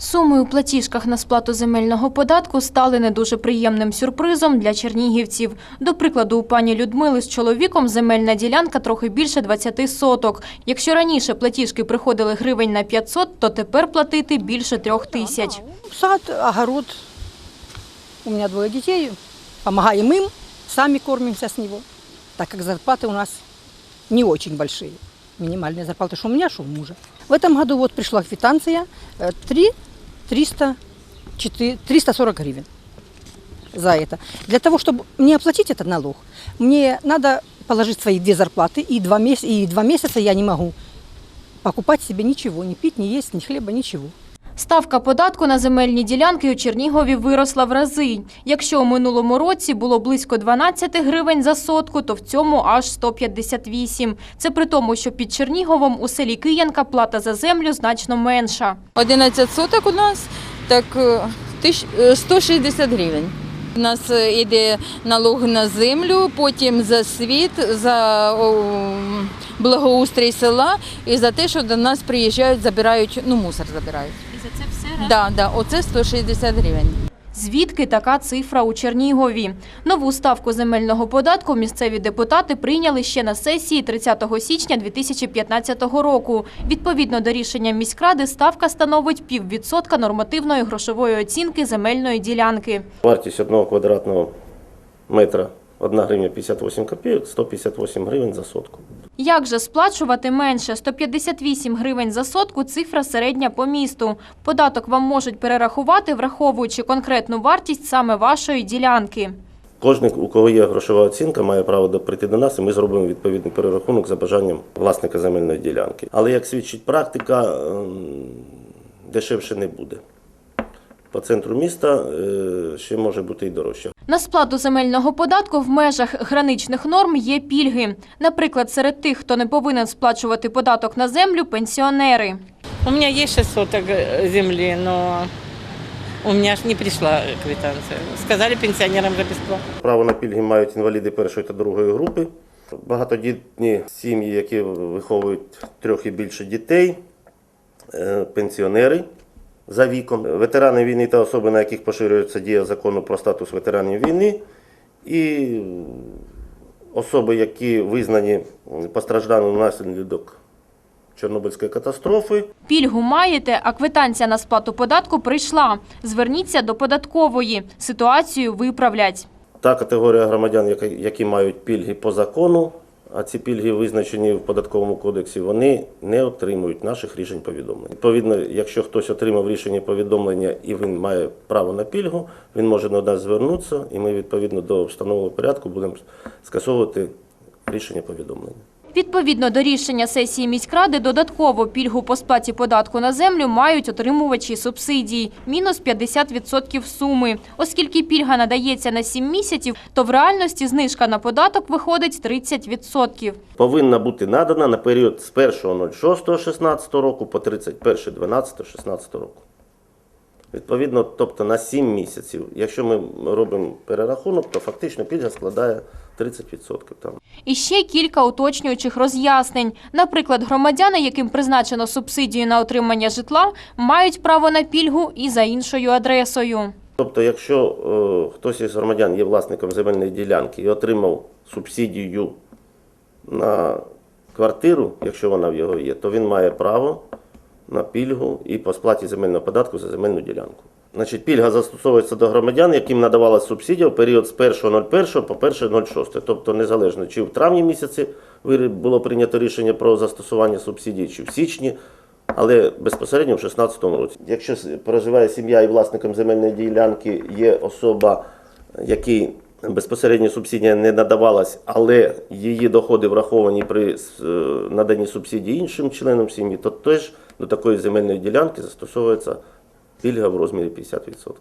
Суми у платіжках на сплату земельного податку стали не дуже приємним сюрпризом для чернігівців. До прикладу, у пані Людмили з чоловіком земельна ділянка трохи більше 20 соток. Якщо раніше платіжки приходили гривень на 500, то тепер платити більше трьох тисяч. Сад, огород. У меня двое детей. Помогаем им, сами кормимся с него. Так как зарплаты у нас не очень большие. Минимальная зарплата, что у меня, что у мужа. В этом году вот пришла квитанция э, 3 300, 4, 340 гривен за это. Для того, чтобы мне оплатить этот налог, мне надо положить свои две зарплаты, и два, меся- и два месяца я не могу покупать себе ничего, ни пить, ни есть, ни хлеба, ничего. Ставка податку на земельні ділянки у Чернігові виросла в рази. Якщо у минулому році було близько 12 гривень за сотку, то в цьому аж 158. Це при тому, що під Черніговом у селі Киянка плата за землю значно менша. 11 соток у нас, так е, тисяч- е, 160 гривень. У нас е, йде налог на землю, потім за світ, за благоустрій села і за те, що до нас приїжджають, забирають, ну мусор забирають. Да, да, оце 160 гривень. Звідки така цифра у Чернігові? Нову ставку земельного податку місцеві депутати прийняли ще на сесії 30 січня 2015 року. Відповідно до рішення міськради, ставка становить піввідсотка нормативної грошової оцінки земельної ділянки. Вартість одного квадратного метра 1 гривня 58 копійок, 158 гривень за сотку. Як же сплачувати менше? 158 гривень за сотку – цифра середня по місту. Податок вам можуть перерахувати, враховуючи конкретну вартість саме вашої ділянки. Кожен, у кого є грошова оцінка, має право прийти до нас, і ми зробимо відповідний перерахунок за бажанням власника земельної ділянки. Але як свідчить практика, ем, дешевше не буде. По центру міста е, ще може бути і дорожче. На сплату земельного податку в межах граничних норм є пільги. Наприклад, серед тих, хто не повинен сплачувати податок на землю – пенсіонери. У меня есть 6 соток э, земли, но у меня ж не пришла квитанция. Сказали пенсионерам за. Право на пільги мають інваліди першої та другої групи, багатодітні сім'ї, які виховують трьох і більше дітей, е, пенсіонери за віком, ветерани війни та особи, на яких поширюється дія закону про статус ветеранів війни, і особи, які визнані постраждалими внаслідок Чорнобильської катастрофи. Пільгу маєте, а квитанція на сплату податку прийшла. Зверніться до податкової. Ситуацію виправлять. Та категорія громадян, які мають пільги по закону, а ці пільги визначені в податковому кодексі, вони не отримують наших рішень повідомлень. Відповідно, якщо хтось отримав рішення повідомлення і він має право на пільгу, він може до нас звернутися, і ми відповідно до встановленого порядку будемо скасовувати рішення повідомлення. Відповідно до рішення сесії міськради, додатково пільгу по сплаті податку на землю мають отримувачі субсидій – мінус 50% суми. Оскільки пільга надається на 7 місяців, то в реальності знижка на податок виходить 30%. Повинна бути надана на період з 1.06.16 року по 31.12.16 року. Відповідно, тобто на 7 місяців. Якщо ми робимо перерахунок, то фактично пільга складає 30%. Там. І ще кілька уточнюючих роз'яснень. Наприклад, громадяни, яким призначено субсидію на отримання житла, мають право на пільгу і за іншою адресою. Тобто, якщо е, хтось із громадян є власником земельної ділянки і отримав субсидію на квартиру, якщо вона в його є, то він має право на пільгу і по сплаті земельного податку за земельну ділянку. Значить, пільга застосовується до громадян, яким надавалася субсидія в період з 1.01 по 1.06. Тобто, незалежно чи в травні місяці було прийнято рішення про застосування субсидій, чи в січні, але безпосередньо в 2016 році. Якщо проживає сім'я і власником земельної ділянки є особа, якій безпосередньо субсидія не надавалась, але її доходи враховані при е, наданні субсидії іншим членам сім'ї, то теж до такої земельної ділянки застосовується пільга в розмірі 50%.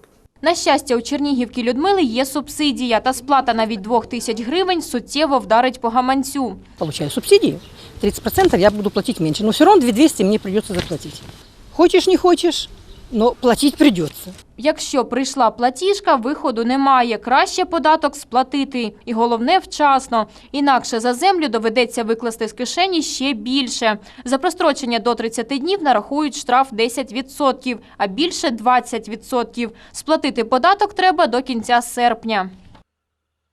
На щастя, у Чернігівки Людмили є субсидія, та сплата навіть 2 тисяч гривень суттєво вдарить по гаманцю. Получаю субсидии, 30% я буду платить меньше. Но все равно 2200 мне придется заплатить. Хочешь, не хочешь, но платить прийдеться. Якщо прийшла платіжка, виходу немає. Краще податок сплатити. І головне – вчасно. Інакше за землю доведеться викласти з кишені ще більше. За прострочення до 30 днів нарахують штраф 10%, а більше – 20%. Сплатити податок треба до кінця серпня.